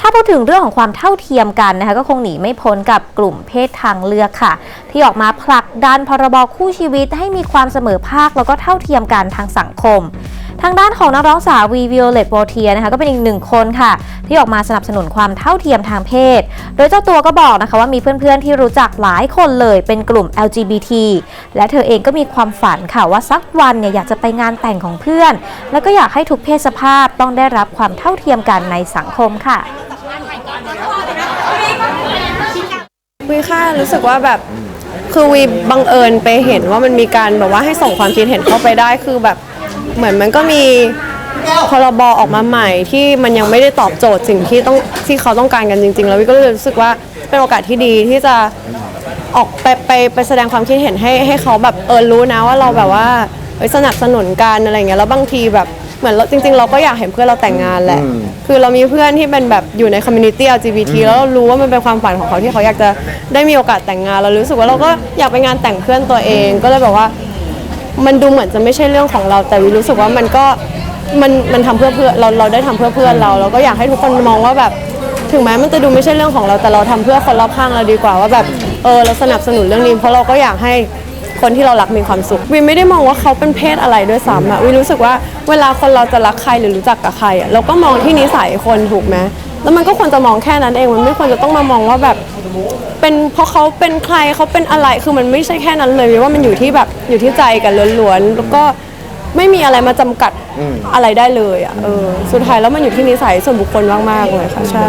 ถ้าพูดถึงเรื่องของความเท่าเทียมกันนะคะก็คงหนีไม่พ้นกับกลุ่มเพศทางเลือกค่ะ ที่ออกมาผลักดันพรบคู่ชีวิตให้มีความเสมอภาคแล้วก็เท่าเทียมกันทางสังคมทางด้านของนักร้องสาววีวิโอเลตโบเทียนะคะก็เป็นอีกหนึ่งคนค่ะ ที่ออกมาสนับสนุนความเท่าเทียมทางเพศ โดยเจ้าตัวก็บอกนะคะว่ามีเพื่อนๆที่รู้จักหลายคนเลยเป็นกลุ่ม LGBT และเธอเองก็มีความฝันค่ะว่าสักวันเนี่ยอยากจะไปงานแต่งของเพื่อน แล้วก็อยากให้ทุกเพศสภาพต้องได้รับความเท่าเทียมกันในสังคมค่ะ วีค่ารู้สึกว่าแบบคือวีบังเอิญไปเห็นว่ามันมีการแบบว่าให้ส่งความคิดเห็นเข้าไปได้คือแบบเหมือนมันก็มีพรบออกมาใหม่ที่มันยังไม่ได้ตอบโจทย์สิ่งที่ต้องที่เขาต้องการกันจริง ๆ แล้ววิก็เลยรู้สึกว่าเป็นโอกาสที่ดีที่จะออกไปไปไปแสดงความคิดเห็นให้ให้เขาแบบเออรู้นะว่าเราแบบว่าเอ้ยสนับสนุนกันอะไรเงี้ยแล้วบางทีแบบ เหมือนเราจริง ๆ เราก็อยากเห็นเพื่อนเราแต่งงานแหละคือเรามีเพื่อนที่เป็นแบบอยู่ในคอมมูนิตี้ LGBT แล้วเรารู้ว่ามันเป็นความฝันของเขาที่เขาอยากจะได้มีโอกาสแต่งงาน เรารู้สึกว่าเราก็อยากไปงานแต่งเพื่อนตัวเอง ก็เลยแบบว่า มันดูเหมือนจะไม่ใช่เรื่องของเรา แต่วิรู้สึกว่ามันก็มันมันทำเพื่อเพื่อนเราเราได้ทำเพื่อเพื่อนเราเราก็อยากให้ทุกคนมองว่าแบบ ถึงแม้มันจะดูไม่ใช่เรื่องของเราแต่เราทำเพื่อคนรอบข้างเราดีกว่าว่าแบบเออเราสนับสนุนเรื่องนี้เพราะเราก็อยากให้ คนที่เรารักมีความสุขวิไม่ได้มองว่าเขาเป็นเพศอะไรด้วยซ้ำอะวิรู้สึกว่าเวลาคนเราจะรักใครหรือรู้จักกับใครอะเราก็มองที่นิสัยคนถูกไหมแล้วมันก็ควรจะมองแค่นั้นเองมันไม่ควรจะต้องมามองว่าแบบเป็นเพราะเขาเป็นใครเขาเป็นอะไรคือมันไม่ใช่แค่นั้นเลยว่ามันอยู่ที่แบบอยู่ที่ใจกันล้วนๆแล้วก็ไม่มีอะไรมาจำกัดอะไรได้เลยอะเออสุดท้ายแล้วมันอยู่ที่นิสัยส่วนบุคคลมากๆเลยค่ะใช่